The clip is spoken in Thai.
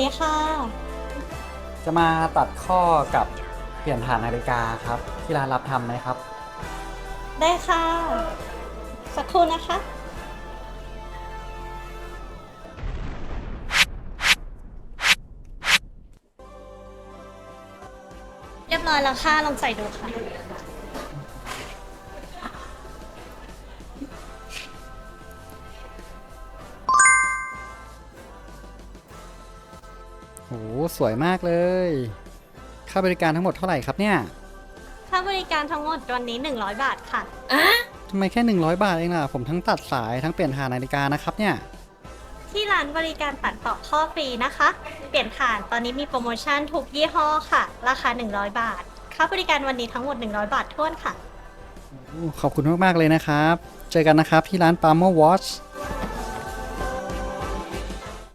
ดีค่ะ จะมาตัดข้อกับเปลี่ยนฐานนาฬิกาครับ ที่ร้านรับทำไหมครับ ได้ค่ะ สักครู่นะคะ เรียบร้อยแล้วค่ะ ลองใส่ดูค่ะ โหสวยมากเลย ค่าบริการทั้งหมดเท่าไหร่ครับเนี่ย ค่าบริการทั้งหมดวันนี้ 100 บาทค่ะทำไมแค่ 100 บาทเองล่ะ ผมทั้งตัดสายทั้งเปลี่ยนฐานนาฬิกานะครับเนี่ย ที่ร้านบริการตัดต่อข้อฟรีนะคะ เปลี่ยนฐานตอนนี้มีโปรโมชั่นทุกยี่ห้อค่ะ ราคา 100 บาท ค่าบริการวันนี้ทั้งหมด 100 บาทท้วนค่ะ ขอบคุณมากๆเลยนะครับ เจอกันนะครับที่ร้าน p a l m e r Watch